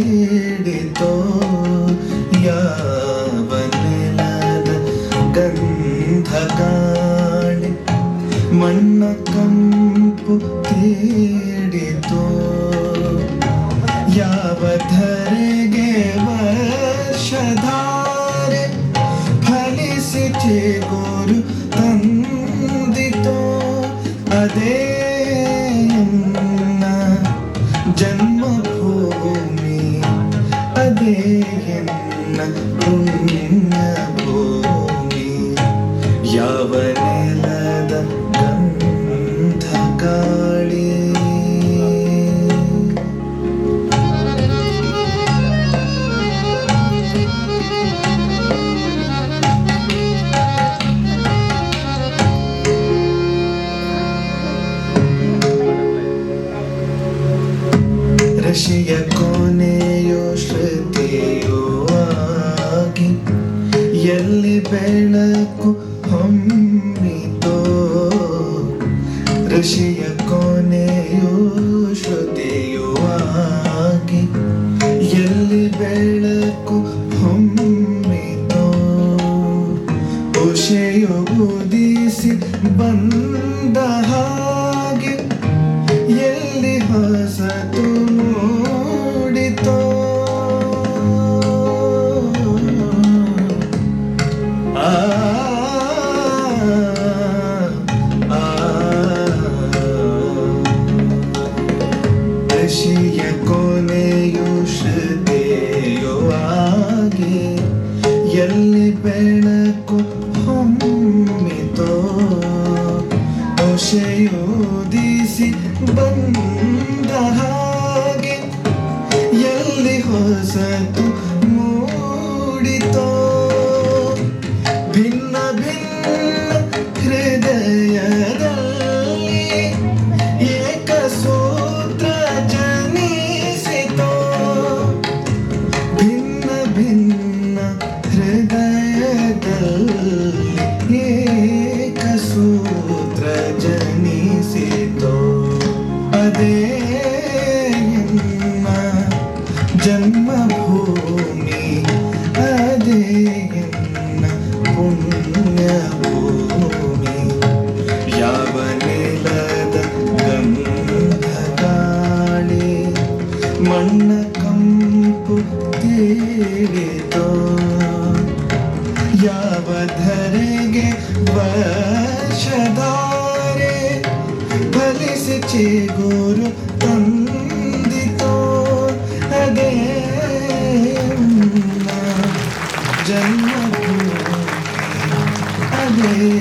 തേടിത്തോ യാവനലത ഗന്ധകാളി മണ്ണക്കമ്പു തേടിത്തോ യാവധരಗೆ വർഷധാരെ ഫലിസിച്ചെ ഗുരു തന്ദിത്തോ അതേ ಋಷಿಯ ಕೊನೆಯೋ ಶ್ರುತಿಯೋ ಎಲ್ಲಿ ಬೆಳಕು ಹೊಮ್ಮಿತೋ? ಋಷಿಯ ಕೊನೆಯೋ ಶ್ರುತಿಯೋ ಎಲ್ಲಿ ಬೆಳಕು ಹೊಮ್ಮಿತೋ? ಉಷೆಯು ಉದಿಸಿ ಬಂದ सूत्र जनिसितो भिन्न भिन्न हृदय दल तेरे तो या बधरेंगे वशधारे भले से चे गुरु तंदितो अगे जन्म अगे